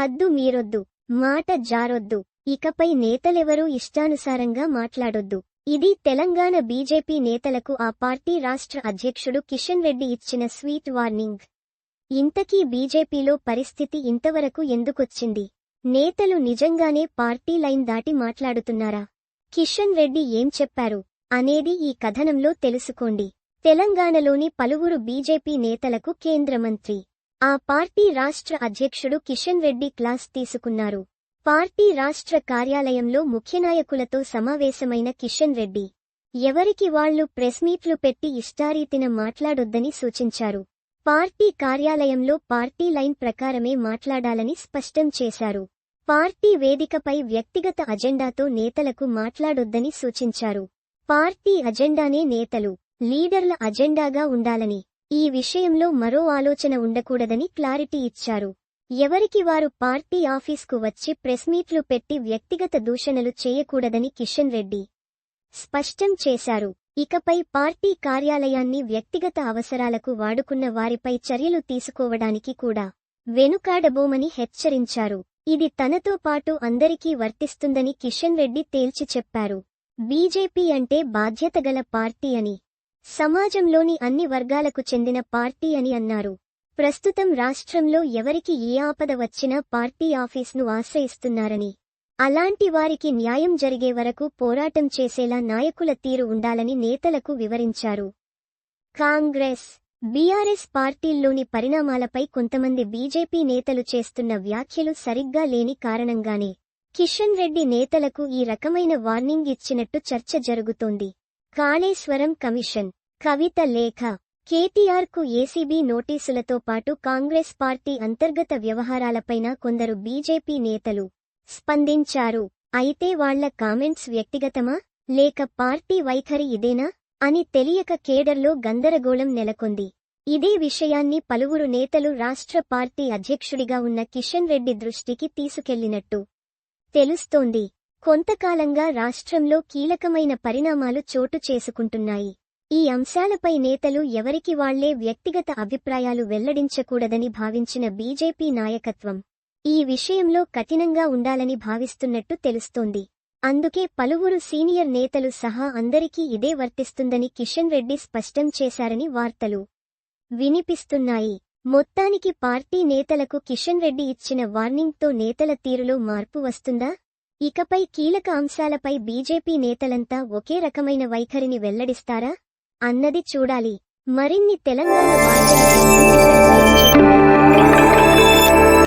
హద్దు మీరొద్దు మాట జారొద్దు. ఇకపై నేతలెవరూ ఇష్టానుసారంగా మాట్లాడొద్దు. ఇది తెలంగాణ బీజేపీ నేతలకు ఆ పార్టీ రాష్ట్ర అధ్యక్షుడు కిషన్ రెడ్డి ఇచ్చిన స్వీట్ వార్నింగ్. ఇంతకీ బీజేపీలో పరిస్థితి ఇంతవరకు ఎందుకొచ్చింది? నేతలు నిజంగానే పార్టీ లైన్ దాటి మాట్లాడుతున్నారా? కిషన్ రెడ్డి ఏం చెప్పారు? అనేది ఈ కథనంలో తెలుసుకోండి. తెలంగాణలోని పలువురు బీజేపీ నేతలకు కేంద్ర మంత్రి ఆ పార్టీ రాష్ట్ర అధ్యక్షుడు కిషన్ రెడ్డి క్లాస్ తీసుకున్నారు. పార్టీ రాష్ట్ర కార్యాలయంలో ముఖ్యనాయకులతో సమావేశమైన కిషన్ రెడ్డి. ఎవరికి వాళ్ళు ప్రెస్మీట్లు పెట్టి ఇష్టారీతిన మాట్లాడొద్దని సూచించారు. పార్టీ కార్యాలయంలో పార్టీ లైన్ ప్రకారమే మాట్లాడాలని స్పష్టం చేశారు. పార్టీ వేదికపై వ్యక్తిగత అజెండాతో నేతలకు మాట్లాడొద్దని సూచించారు. పార్టీ అజెండానే నేతలు లీడర్ల అజెండాగా ఉండాలని ఈ విషయంలో మరో ఆలోచన ఉండకూడదని క్లారిటీ ఇచ్చారు. ఎవరికి వారు పార్టీ ఆఫీస్కు వచ్చి ప్రెస్మీట్లు పెట్టి వ్యక్తిగత దూషణలు చేయకూడదని కిషన్ రెడ్డి స్పష్టం చేశారు. ఇకపై పార్టీ కార్యాలయాన్ని వ్యక్తిగత అవసరాలకు వాడుకున్న వారిపై చర్యలు తీసుకోవడానికి కూడా వెనుకాడబోమని హెచ్చరించారు. ఇది తనతో పాటు అందరికీ వర్తిస్తుందని కిషన్ రెడ్డి తేల్చి చెప్పారు. బీజేపీ అంటే బాధ్యతగల పార్టీ అని. సమాజంలోని అన్ని వర్గాలకు చెందిన పార్టీ అని అన్నారు. ప్రస్తుతం రాష్ట్రంలో ఎవరికి ఏ ఆపద వచ్చినా పార్టీ ఆఫీస్ను ఆశ్రయిస్తున్నారని. అలాంటి వారికి న్యాయం జరిగే వరకు పోరాటం చేసేలా నాయకుల తీరు ఉండాలని నేతలకు వివరించారు. కాంగ్రెస్ బీఆర్ఎస్ పార్టీల్లోని పరిణామాలపై కొంతమంది బీజేపీ నేతలు చేస్తున్న వ్యాఖ్యలు సరిగ్గా లేని కారణంగానే. కిషన్ రెడ్డి నేతలకు ఈ రకమైన వార్నింగ్ ఇచ్చినట్టు చర్చ జరుగుతోంది. కాళేశ్వరం కమిషన్ కవిత లేఖ కేటీఆర్కు ఏసీబీ నోటీసులతో పాటు కాంగ్రెస్ పార్టీ అంతర్గత వ్యవహారాలపైన కొందరు బీజేపీ నేతలు స్పందించారు. అయితే వాళ్ళ కామెంట్స్ వ్యక్తిగతమా? లేక పార్టీ వైఖరి ఇదేనా? అని తెలియక కేడర్లో గందరగోళం నెలకొంది. ఇదే విషయాన్ని పలువురు నేతలు రాష్ట్ర పార్టీ అధ్యక్షుడిగా ఉన్న కిషన్ రెడ్డి దృష్టికి తీసుకెళ్ళినట్టు తెలుస్తోంది. కొంతకాలంగా రాష్ట్రంలో కీలకమైన పరిణామాలు చోటు చేసుకుంటున్నాయి. ఈ అంశాలపై నేతలు ఎవరికి వాళ్ళే వ్యక్తిగత అభిప్రాయాలు వెల్లడించకూడదని భావించిన బీజేపీ నాయకత్వం ఈ విషయంలో కఠినంగా ఉండాలని భావిస్తున్నట్టు తెలుస్తోంది. అందుకే పలువురు సీనియర్ నేతలు సహా అందరికీ ఇదే వర్తిస్తుందని కిషన్ రెడ్డి స్పష్టం చేశారని వార్తలు వినిపిస్తున్నాయి. మొత్తానికి పార్టీ నేతలకు కిషన్ రెడ్డి ఇచ్చిన వార్నింగ్తో నేతల తీరులో మార్పు వస్తుందా? ఇకపై కీలక అంశాలపై బీజేపీ నేతలంతా ఒకే రకమైన వైఖరిని వెల్లడిస్తారా? అన్నది చూడాలి. మరిన్ని తెలంగాణ